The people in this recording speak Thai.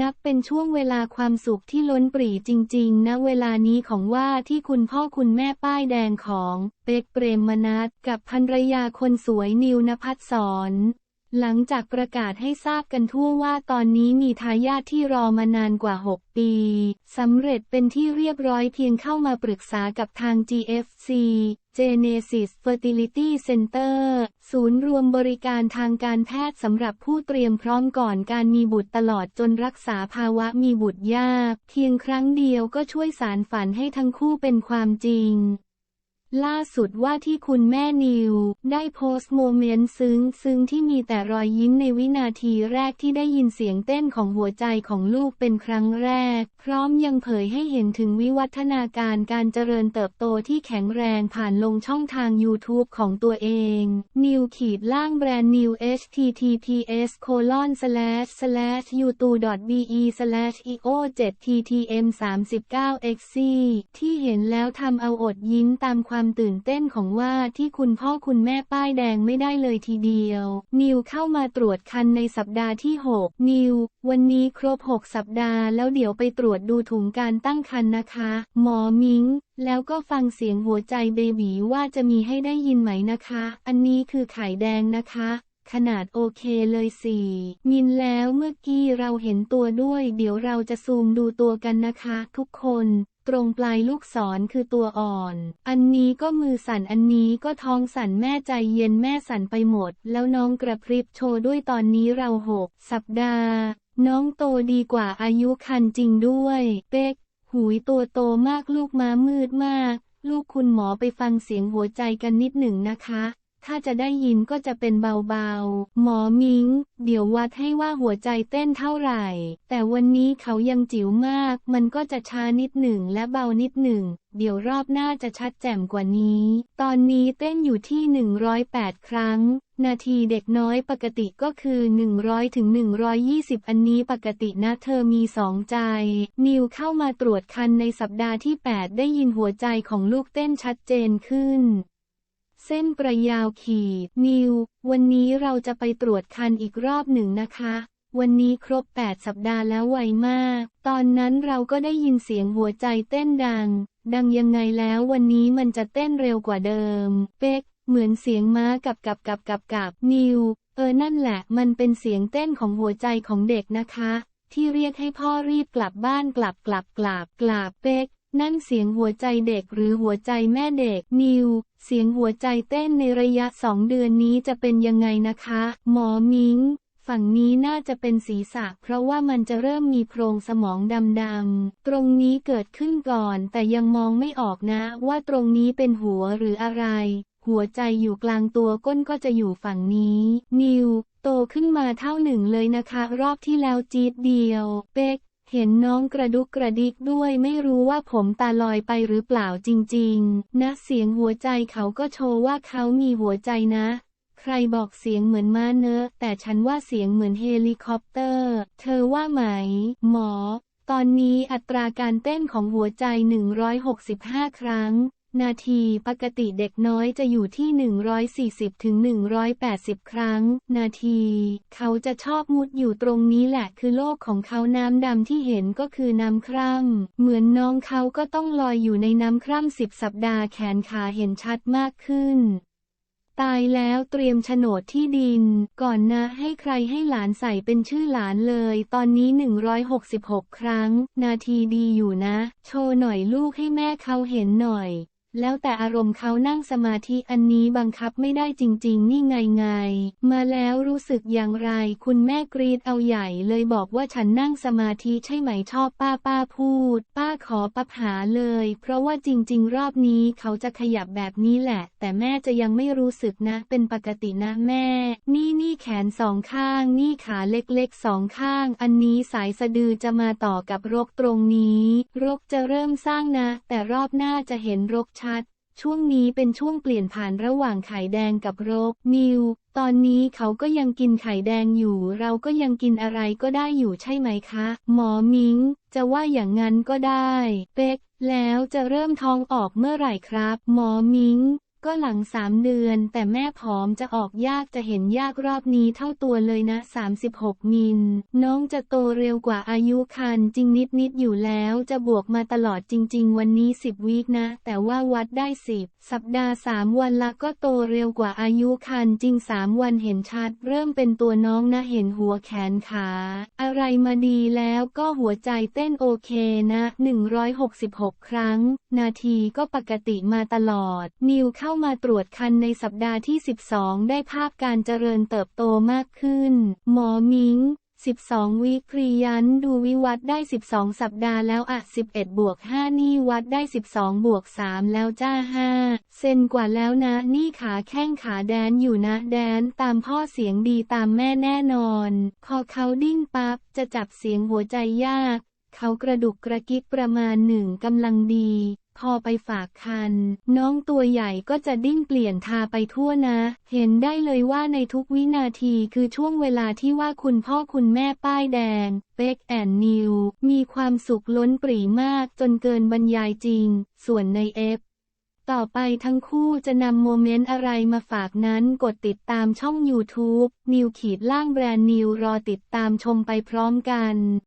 นับเป็นช่วงเวลาความสุขที่ล้นปรีจริงๆณเวลานี้ของว่าที่คุณพ่อคุณแม่ป้ายแดงของ เป็กเปรมมนัสกับภรรยาคนสวยนิวนภัสสร หลังจากประกาศให้ทราบกันทั่วว่าตอนนี้มีทายาทที่รอมานานกว่า 6 ปีสำเร็จเป็นที่เรียบร้อยเพียงเข้ามาปรึกษากับทาง GFC Genesis Fertility Center ศูนย์รวมบริการทางการแพทย์สำหรับผู้เตรียมพร้อมก่อนการมีบุตรตลอดจนรักษาภาวะมีบุตรยาก เพียงครั้งเดียวก็ช่วยสารฝันให้ทั้งคู่เป็นความจริง ล่าสุดว่าที่คุณแม่นิว ได้โพสต์โมเมนต์ซึ้งซึ้งที่มีแต่รอยยิ้มในวินาทีแรกที่ได้ยินเสียงเต้นของหัวใจของลูกเป็นครั้งแรก พร้อมยังเผยให้เห็นถึงวิวัฒนาการการเจริญเติบโตที่แข็งแรงผ่านลงช่องทาง YouTube ของตัวเอง นิวขีดล่างแบรนด์นิว https colon slash slash youtube.be slash eo 7 ttm 3 9 xc ที่เห็นแล้วทำเอาอดยิ้มตามความตื่นเต้นของว่าที่คุณพ่อคุณแม่ป้ายแดงไม่ได้เลยทีเดียว นิวเข้ามาตรวจคันในสัปดาห์ที่ 6 นิว วันนี้ครบ 6 สัปดาห์แล้วเดี๋ยวไปตรวจดูถุงการตั้งครรภ์นะคะ หมอมิงแล้วก็ฟังเสียงหัวใจเบบีว่าจะมีให้ได้ยินไหมนะคะ อันนี้คือไข่แดงนะคะขนาดโอเคเลยสิมินแล้วเมื่อกี้เราเห็นตัวด้วย เดี๋ยวเราจะซูมดูตัวกันนะคะ ทุกคน ตรงปลายลูกศรคือตัวอ่อน อันนี้ก็มือสั่นอันนี้ก็ท้องสั่นแม่ใจเย็นแม่สั่นไปหมด แล้วน้องกระพริบโชว์ด้วยตอนนี้เราหกสัปดาห์ น้องโตดีกว่าอายุคันจริงด้วย เป๊กหุยตัวโตมากลูกม้ามืดมาก ลูกคุณหมอไปฟังเสียงหัวใจกันนิดหนึ่งนะคะ ถ้าจะได้ยินก็จะเป็นเบาๆ หมอมิง เดี๋ยววัดให้ว่าหัวใจเต้นเท่าไหร่ แต่วันนี้เขายังจิ๋วมาก มันก็จะช้านิดหนึ่งและเบานิดหนึ่ง เดี๋ยวรอบหน้าจะชัดแจ่มกว่านี้ ตอนนี้เต้นอยู่ที่ 108 ครั้ง นาทีเด็กน้อยปกติก็คือ 100ถึง120 อันนี้ปกตินะเธอมีสองใจ นิวเข้ามาตรวจคันในสัปดาห์ที่ 8 ได้ยินหัวใจของลูกเต้นชัดเจนขึ้น เส้นประยาวขีด นิว วันนี้เราจะไปตรวจคันอีกรอบหนึ่งนะคะ วันนี้ครบ 8 สัปดาห์แล้วไวมาก ตอนนั้นเราก็ได้ยินเสียงหัวใจเต้นดัง ดังยังไงแล้ววันนี้มันจะเต้นเร็วกว่าเดิม เป๊ก เหมือนเสียงม้ากับกับกับกับกับ นิว เออนั่นแหละ มันเป็นเสียงเต้นของหัวใจของเด็กนะคะ ที่เรียกให้พ่อรีบกลับบ้านกลับกลับกลับกลับเป๊ก นั่นเสียงหัวใจเด็กหรือหัวใจแม่เด็ก นิว เสียงหัวใจเต้นในระยะสองเดือนนี้จะเป็นยังไงนะคะ หมอมิง ฝั่งนี้น่าจะเป็นศีรษะ เพราะว่ามันจะเริ่มมีโพรงสมองดำๆ ตรงนี้เกิดขึ้นก่อน แต่ยังมองไม่ออกนะ ว่าตรงนี้เป็นหัวหรืออะไร หัวใจอยู่กลางตัวก้นก็จะอยู่ฝั่งนี้ นิว โตขึ้นมาเท่าหนึ่งเลยนะคะ รอบที่แล้วจี๊ดเดียว เป๊ก เห็นน้องกระดุกกระดิกด้วยไม่รู้ว่าผมตาลอยไปหรือเปล่าจริงๆ นะเสียงหัวใจเขาก็โชว์ว่าเขามีหัวใจนะ ใครบอกเสียงเหมือนม้าเนอะ แต่ฉันว่าเสียงเหมือนเฮลิคอปเตอร์ เธอว่าไหม หมอ ตอนนี้อัตราการเต้นของหัวใจ 165 ครั้ง นาที ปกติเด็กน้อยจะอยู่ที่ 140ถึง180 ครั้ง นาที เขาจะชอบมุดอยู่ตรงนี้แหละคือโลกของเขาน้ำดำที่เห็นก็คือน้ำคร่ำเหมือนน้องเขาก็ต้องลอยอยู่ในน้ำคร่ำสิบสัปดาห์แขนขาเห็นชัดมากขึ้นตายแล้วเตรียมโฉนดที่ดิน ก่อนนะให้ใครให้หลานใส่เป็นชื่อหลานเลย ตอนนี้ 166 ครั้ง นาทีดีอยู่นะ โชว์หน่อยลูกให้แม่เขาเห็นหน่อย แล้วแต่อารมณ์เขานั่งสมาธิอันนี้บังคับไม่ได้จริง ๆ นี่ไงไง มาแล้วรู้สึกอย่างไร คุณแม่กรีดเอาใหญ่เลยบอกว่าฉันนั่งสมาธิใช่ไหมชอบป้าป้าพูด ป้าขอปับหาเลย เพราะว่าจริง ๆ รอบนี้เขาจะขยับแบบนี้แหละ แต่แม่จะยังไม่รู้สึกนะ เป็นปกตินะแม่ นี่นี่แขนสองข้าง นี่ขาเล็กๆสองข้าง อันนี้สายสะดือจะมาต่อกับรกตรงนี้ รกจะเริ่มสร้างนะ แต่รอบหน้าจะเห็นรกชัดช่วงนี้เป็นช่วงเปลี่ยนผ่านระหว่างไข่แดงกับรกนิว ตอนนี้เขาก็ยังกินไข่แดงอยู่ เราก็ยังกินอะไรก็ได้อยู่ใช่ไหมคะ หมอมิง จะว่าอย่างนั้นก็ได้ เป๊กแล้วจะเริ่มท้องออกเมื่อไหร่ครับ หมอมิง ก็หลังสามเดือน แต่แม่ผอมจะออกยากจะเห็นยากรอบนี้เท่าตัวเลยนะ 36 มิล น้องจะโตเร็วกว่าอายุคันจริงนิดนิดอยู่แล้วจะบวกมาตลอดจริง ๆ วันนี้ 10 วีคนะ แต่ว่าวัดได้ 10 สัปดาห์ 3 วันละก็โตเร็วกว่าอายุคันจริง 3 วันเห็นชัด เริ่มเป็นตัวน้องนะเห็นหัวแขนขา อะไรมาดีแล้วก็หัวใจเต้นโอเคนะ 166 ครั้ง นาทีก็ปกติมาตลอด นิวเข้ามาตรวจคันในสัปดาห์ที่ 12 ได้ภาพการเจริญเติบโตมากขึ้น หมอมิง12 วิครียันดูวิวัดได้ 12 สัปดาห์แล้วอะ11 บวก 5 นี่วัดได้ 12 บวก 3 แล้วจ้า 5 เซนกว่าแล้วนะ นี่ขาแข้งขาแดนอยู่นะ แดนตามพ่อเสียงดีตามแม่แน่นอน พอเขาดิ้นปั๊บ จะจับเสียงหัวใจยาก เขากระดุกกระกิกประมาณหนึ่งกำลังดี พอไปฝากคัน น้องตัวใหญ่ก็จะดิ้นเปลี่ยนทาไปทั่วนะ เห็นได้เลยว่าในทุกวินาทีคือช่วงเวลาที่ว่าคุณพ่อคุณแม่ป้ายแดงเป๊กแอนนิวมีความสุขล้นปรีมากจนเกินบรรยายจริง ส่วนในเอฟต่อไปทั้งคู่จะนำโมเมนต์อะไรมาฝากนั้นกดติดตามช่อง YouTube นิวขีดล่างแบรนด์นิวรอติดตามชมไปพร้อมกัน